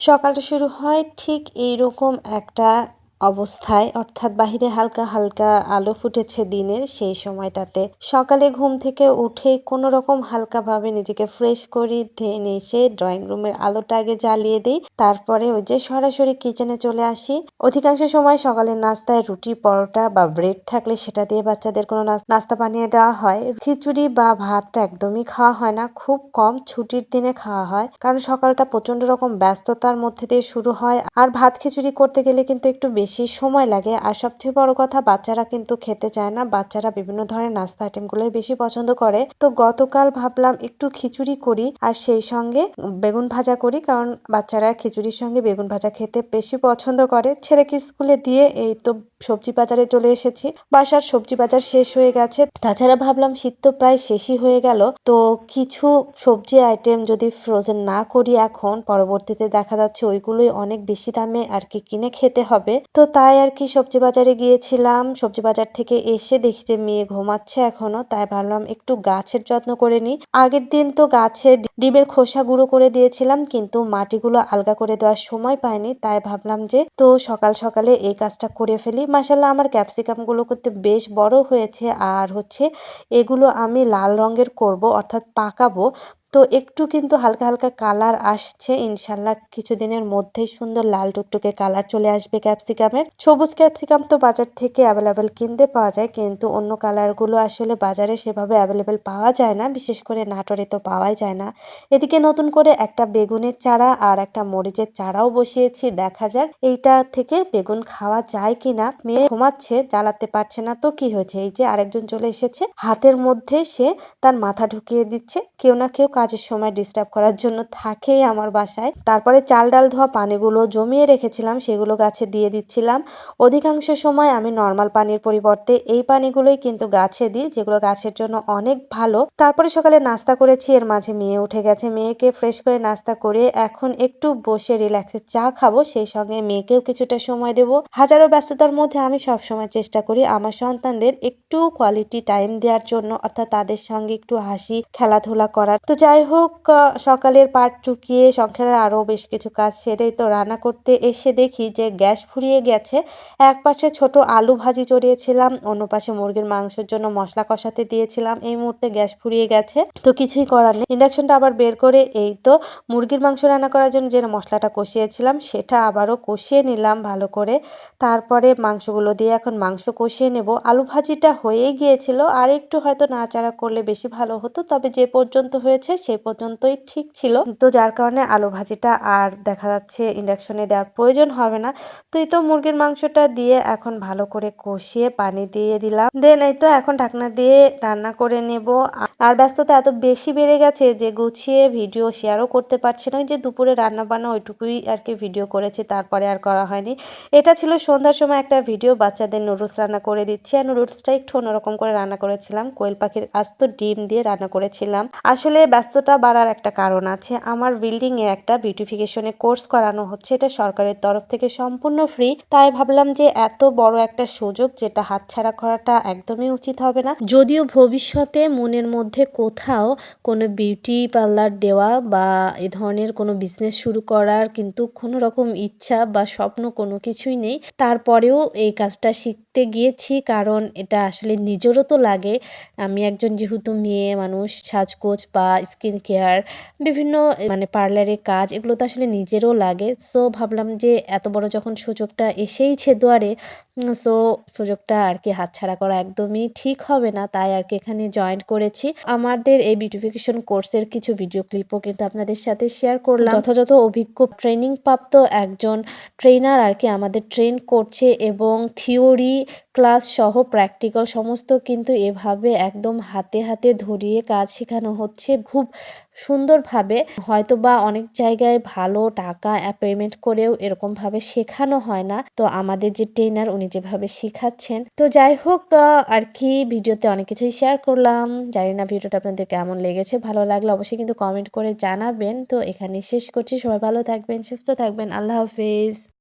সকালটা শুরু হয় ঠিক এইরকম একটা অবস্থায়, অর্থাৎ বাহিরে হালকা হালকা আলো ফুটেছে দিনের সেই সময়টাতে। সকালে ঘুম থেকে উঠে কোনো রকম হালকাভাবে নিজেকে ফ্রেশ করি দেন এসে ড্রয়িং রুমের আলোটা আগে জ্বালিয়ে দিই, তারপরে ওই যে সরাসরি কিচেনে চলে আসি। অধিকাংশ সময় সকালের নাস্তায় রুটি, পরোটা বা ব্রেড থাকলে সেটা দিয়ে বাচ্চাদের কোনো নাস্তা বানিয়ে দেওয়া হয়। খিচুড়ি বা ভাতটা একদমই খাওয়া হয় না, খুব কম ছুটির দিনে খাওয়া হয়, কারণ সকালটা প্রচণ্ড রকম ব্যস্ততার মধ্যে দিয়ে শুরু হয়। আর ভাত খিচুড়ি করতে গেলে কিন্তু একটু বেশি সময় লাগে। আর সবচেয়ে বড় কথা, বাচ্চারা কিন্তু খেতে চায় না। বাচ্চারা বিভিন্ন ধরনের নাস্তা আইটেমগুলোই বেশি পছন্দ করে। তো গতকাল ভাবলাম একটু খিচুড়ি করি আর সেই সঙ্গে বেগুন ভাজা করি, কারণ বাচ্চারা খিচুড়ির সঙ্গে বেগুন ভাজা খেতে বেশি পছন্দ করে। ছেলেকে স্কুলে দিয়ে এই তো সবজি বাজারে চলে এসেছি। বাসার সবজি বাজার শেষ হয়ে গেছে। তাছাড়া ভাবলাম শীত তো প্রায় শেষই হয়ে গেল। তো কিছু সবজি আইটেম যদি ফ্রোজেন না করি এখন, পরবর্তীতে দেখা যাচ্ছে ওইগুলোই অনেক বেশি দামে আর কি কিনে খেতে হবে। তো তাই আর কি সবজি বাজারে গিয়েছিলাম। সবজি বাজার থেকে এসে দেখি যে মেয়ে ঘুমাচ্ছে এখনও, তাই ভাবলাম একটু গাছের যত্ন করে নিই। আগের দিন তো গাছের ডিমের খোসা গুঁড়ো করে দিয়েছিলাম, কিন্তু মাটিগুলো আলগা করে দেওয়ার সময় পাইনি, তাই ভাবলাম যে তো সকাল সকালে এই কাজটা করে ফেলি। মাসাল্লাহ আমার ক্যাপসিকামগুলো করতে বেশ বড় হয়েছে, আর হচ্ছে এগুলো আমি লাল রঙের করব, অর্থাৎ পাকাবো। তো একটু কিন্তু হালকা হালকা কালার আসছে, ইনশাল্লাহ কিছুদিনের মধ্যেই সুন্দর লাল টুকটুকে কালার চলে আসবে ক্যাপসিকামের। সবুজ ক্যাপসিকাম তো বাজার থেকে অ্যাভেলেবেল কিনতে পাওয়া যায়, কিন্তু অন্য কালারগুলো আসলে বাজারে সেভাবে অ্যাভেলেবেল পাওয়া যায় না, বিশেষ করে নাটোরে তো পাওয়াই যায় না। এদিকে নতুন করে একটা বেগুনের চারা আর একটা মরিচের চারাও বসিয়েছি, দেখা যাক এইটা থেকে বেগুন খাওয়া যায় কিনা। মেয়ে ঘুমাচ্ছে, জ্বালাতে পারছে না তো কি হয়েছে? এই যে আরেকজন চলে এসেছে, হাতের মধ্যে সে তার মাথা ঢুকিয়ে দিচ্ছে, কেউ না কেউ কাজের সময় ডিস্টার্ব করার জন্য থাকেই আমার বাসায়। তারপরে চাল ডাল ধোয়া পানিগুলো জমিয়ে রেখেছিলাম, সেগুলো গাছে দিয়ে দিচ্ছিলাম। অধিকাংশ সময় আমি নর্মাল পানির পরিবর্তে এই পানিগুলোই কিন্তু গাছে দিই, যেগুলো গাছের জন্য অনেক ভালো। তারপরে সকালে নাস্তা করেছি, এর মাঝে মেয়ে উঠে গেছে। মেয়েকে ফ্রেশ করে নাস্তা করে এখন একটু বসে রিল্যাক্সে চা খাব, সেই সঙ্গে মেয়েকেও কিছুটা সময় দেব। হাজারো ব্যস্ততার মধ্যে আমি সবসময় চেষ্টা করি আমার সন্তানদের একটু কোয়ালিটি টাইম দেওয়ার জন্য, অর্থাৎ তাদের সঙ্গে একটু হাসি, খেলাধুলা করার। তো যাই হোক সকালের পাট চুকিয়ে সংসারের আরও বেশ কিছু কাজ সেরেই তো রান্না করতে এসে দেখি যে গ্যাস ফুরিয়ে গেছে। এক পাশে ছোট আলু ভাজি চড়িয়েছিলাম, অন্য পাশে মুরগির মাংসের জন্য মশলা কষাতে দিয়েছিলাম। এই মুহূর্তে গ্যাস ফুরিয়ে গেছে, তো কিছুই করার নেই। ইন্ডাকশনটা আবার বের করে এই তো মুরগির মাংস রান্না করার জন্য যে মশলাটা কষিয়েছিলাম, সেটা আবারও কষিয়ে নিলাম ভালো করে। তারপরে মাংসগুলো দিয়ে এখন মাংস কষিয়ে নেব। আলু ভাজিটা হয়েই গিয়েছিল, আর একটু হয়তো নাড়াচাড়া করলে বেশি ভালো হতো, তবে যে পর্যন্ত হয়েছে সে পর্যন্তই ঠিক ছিল। তো যার কারণে আলু ভাজিটা আর দেখা যাচ্ছে ইন্ডাকশনে দেওয়ার প্রয়োজন হবে না। তো এই তো মুরগির মাংসটা দিয়ে এখন ভালো করে কষিয়ে পানি দিয়ে দিলাম। দেন এই তো এখন ঢাকনা দিয়ে রান্না করে নেব। আর ব্যস্ততা এত বেশি বেড়ে গেছে যে গুছিয়ে ভিডিও শেয়ারও করতে পারছি না। ওই যে দুপুরে রান্না বান্না ওইটুকুই আর কি ভিডিও করেছি, তারপরে আর করা হয়নি। এটা ছিল সন্ধ্যার সময় একটা ভিডিও বাচ্চাদের নুডলস রান্না করে দিচ্ছি। আর নুডলসটা একটু অন্যরকম করে রান্না করেছিলাম। কোয়েল পাখির আস্ত ডিম দিয়ে রান্না করেছিলাম। আসলে ব্যস্ততা বাড়ার একটা কারণ আছে। আমার বিল্ডিংয়ে একটা বিউটিফিকেশনে কোর্স করানো হচ্ছে, এটা সরকারের তরফ থেকে সম্পূর্ণ ফ্রি। তাই ভাবলাম যে এত বড় একটা সুযোগ যেটা হাতছাড়া করাটা একদমই উচিত হবে না। যদিও ভবিষ্যতে মনের মধ্যে কোথাও কোনো বিউটি পার্লার দেওয়া বা এ ধরনের কোনো বিজনেস শুরু করার কিন্তু কোনো রকম ইচ্ছা বা স্বপ্ন কোনো কিছুই নেই। তারপরেও এই কাজটা শিখতে গিয়েছি, কারণ এটা আসলে নিজেরও তো লাগে। আমি একজন যেহেতু মেয়ে মানুষ, সাজগোজ বা স্কিন কেয়ার, বিভিন্ন মানে পার্লারের কাজ, এগুলো তো আসলে নিজেরও লাগে। সো ভাবলাম যে এত বড় যখন সুযোগটা এসেইছে দুয়ারে সো সুযোগটা আর কি হাতছাড়া করা একদমই ঠিক হবে না। তাই আর কি এখানে জয়েন করেছি। আমাদের এই বিউটিফিকেশন কোর্সের কিছু ভিডিও ক্লিপও কিন্তু আপনাদের সাথে শেয়ার করলাম। যথাযথ অভিজ্ঞ ট্রেনিং প্রাপ্ত একজন ট্রেনার আর কি আমাদের ট্রেন করছে এবং থিওরি ক্লাস সহ প্র্যাকটিক্যাল সমস্ত কিন্তু এভাবে একদম হাতে হাতে ধরিয়ে কাজ শেখানো হচ্ছে খুব সুন্দরভাবে। হয়তো বা অনেক জায়গায় ভালো টাকা পেমেন্ট করেও এরকমভাবে শেখানো হয় না। তো আমাদের যে ট্রেনার উনি যেভাবে শেখাচ্ছেন। তো যাই হোক আর কি ভিডিওতে অনেক কিছুই শেয়ার করলাম। জানি না ভিডিওটা আপনাদের কেমন লেগেছে, ভালো লাগলে অবশ্যই কিন্তু কমেন্ট করে জানাবেন। তো এখানে শেষ করছি। সবাই ভালো থাকবেন, সুস্থ থাকবেন। আল্লাহ হাফিজ।